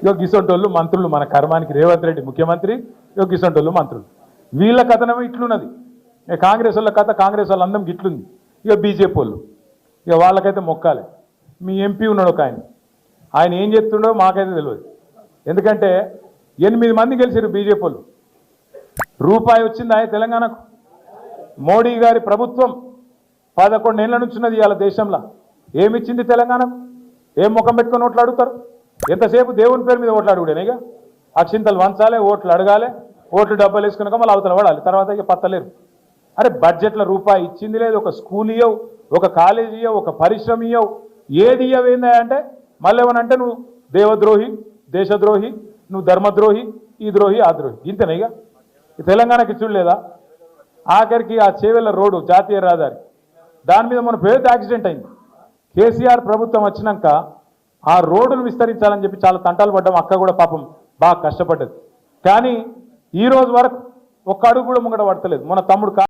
ఇగో గిసొంటోళ్ళు మంత్రులు మన కర్మానికి రేవంత్ రెడ్డి ముఖ్యమంత్రి ఇగో గిసొంటోళ్ళు మంత్రులు. వీళ్ళ కథనమే ఇట్లున్నది. ఇక కాంగ్రెస్ వాళ్ళ కథ కాంగ్రెస్ వాళ్ళ ఇట్లుంది ఇక బీజేపీ వాళ్ళు. ఇక వాళ్ళకైతే మొక్కాలి. మీ ఎంపీ ఉన్నాడు ఒక ఆయన. ఆయన ఏం చెప్తుండో మాకైతే తెలియదు ఎందుకంటే ఎనిమిది మంది గెలిచారు బీజేపీ వాళ్ళు. రూపాయి వచ్చింది ఆయన తెలంగాణకు? మోడీ గారి ప్రభుత్వం పదకొండేళ్ళ నుంచి ఉన్నది ఇవాళ దేశంలో. ఏమిచ్చింది తెలంగాణకు? ఏం ముఖం పెట్టుకొని ఓట్లు అడుగుతారు? ఎంతసేపు దేవుని పేరు మీద ఓట్లు అడుగుడేనేగా అక్షింతలు వంచాలి ఓట్లు అడగాలి ఓట్లు డబ్బులు వేసుకున్నాక మళ్ళీ అవతల పడాలి. తర్వాత ఇక పత్తలేరు. అరే బడ్జెట్లో రూపాయి ఇచ్చింది లేదు. ఒక స్కూల్ ఇవ్వవు ఒక కాలేజీ ఇవ్వవు ఒక పరిశ్రమ ఇవ్వవు ఏది ఇయ్యవు అంటే మళ్ళీ ఏమనంటే నువ్వు దేవద్రోహి దేశద్రోహి నువ్వు ధర్మద్రోహి ఈ ద్రోహి ఆ ద్రోహి. ఇంతేనా ఇక? తెలంగాణకి చూడలేదా? ఆఖరికి ఆ చేవెళ్ళ రోడ్డు జాతీయ రహదారి. దాని మీద మన పెద్ద యాక్సిడెంట్ అయింది. కేసీఆర్ ప్రభుత్వం వచ్చినాక ఆ రోడ్డును విస్తరించాలని చెప్పి చాలా తంటాలు పడ్డాం. అక్క కూడా పాపం బాగా కష్టపడ్డది. కానీ ఈ రోజు వరకు ఒక్క అడుగు కూడా ముంగట పడతలేదు. మన తమ్ముడు కా-